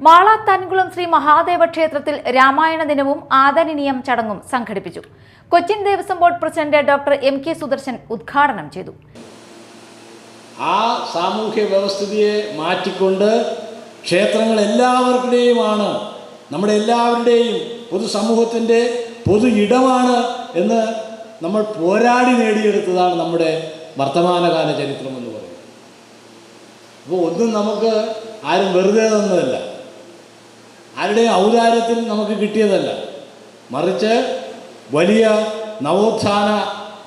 മാള തൻകുളം ശ്രീ മഹാദേവ ക്ഷേത്രത്തിൽ രാമായണ ദിനവും ആദരണീയം ചടങ്ങും സംഘടിപ്പിച്ചു. Cochin Devaswom board president doctor M K Sudarshan ഉദ്ഘാടനം ചെയ്തു. ആ സാമൂഹ്യ വ്യവസ്ഥിതിയെ മാറ്റിക്കൊണ്ട് ക്ഷേത്രങ്ങൾ എല്ലാവർക്കുടെയുമാണ് നമ്മുടെ എല്ലാവരുടെയും പൊതുസമൂഹത്തിന്റെ പൊതു ഇടമാണ് എന്ന് നമ്മൾ പോരാടി നേടിയെടുത്തതാണ് നമ്മുടെ വർത്തമാനകാല ചരിത്രം എന്ന് പറയുന്നത്. അപ്പോൾ ഒന്നും നമുക്ക് ആരും വെറുതെ തന്നതല്ല. ആരുടെയും ഔദാര്യത്തിൽ നമുക്ക് കിട്ടിയതല്ല. മറിച്ച് വലിയ നവോത്ഥാന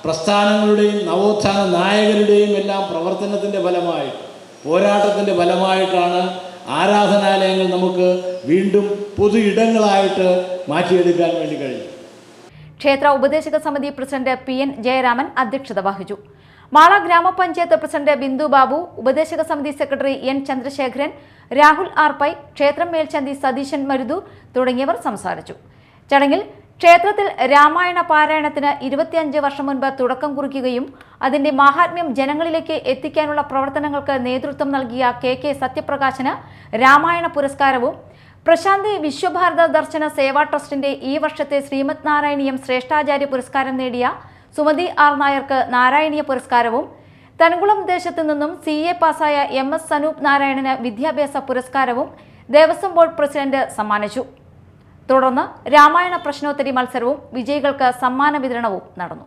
പ്രസ്ഥാനങ്ങളുടെയും നവോത്ഥാന നായകരുടെയും എല്ലാം പ്രവർത്തനത്തിന്റെ ഫലമായിട്ട് പോരാട്ടത്തിന്റെ ഫലമായിട്ടാണ് ആരാധനാലയങ്ങൾ നമുക്ക് വീണ്ടും പൊതു ഇടങ്ങളായിട്ട് മാറ്റിയെടുക്കാൻ വേണ്ടി കഴിഞ്ഞു ക്ഷേത്ര ഉപദേശക സമിതി പ്രസിഡന്റ് പി എൻ ജയരാമൻ അധ്യക്ഷത വഹിച്ചു. മാള ഗ്രാമപഞ്ചായത്ത് പ്രസിഡന്റ് ബിന്ദു ബാബു ഉപദേശക സമിതി സെക്രട്ടറി എൻ ചന്ദ്രശേഖരൻ രാഹുൽ ആർപ്പൈ ക്ഷേത്രം മേൽശാന്തി സതീശൻ മരുതു തുടങ്ങിയവർ സംസാരിച്ചു. ചടങ്ങിൽ ക്ഷേത്രത്തിൽ രാമായണ പാരായണത്തിന് ഇരുപത്തിയഞ്ച് വർഷം മുൻപ് തുടക്കം കുറിക്കുകയും അതിന്റെ മാഹാത്മ്യം ജനങ്ങളിലേക്ക് എത്തിക്കാനുള്ള പ്രവർത്തനങ്ങൾക്ക് നേതൃത്വം നൽകിയ കെ കെ സത്യപ്രകാശന് രാമായണ പുരസ്കാരവും പ്രശാന്തി വിശ്വഭാരത ദർശന സേവാ ട്രസ്റ്റിന്റെ ഈ വർഷത്തെ ശ്രീമത് നാരായണീയം ശ്രേഷ്ഠാചാര്യ പുരസ്കാരം നേടിയ സുമതി ആർ നായർക്ക് നാരായണീയ പുരസ്കാരവും. തനകുളം ദേശത്തു നിന്നും സി എ പാസായ എം എസ് സനൂപ് നാരായണന് വിദ്യാഭ്യാസ പുരസ്കാരവും ദേവസ്വം ബോർഡ് പ്രസിഡന്റ് സമ്മാനിച്ചു. തുടർന്ന് രാമായണ പ്രശ്നോത്തരി മത്സരവും വിജയികൾക്ക് സമ്മാന വിതരണവും നടന്നു.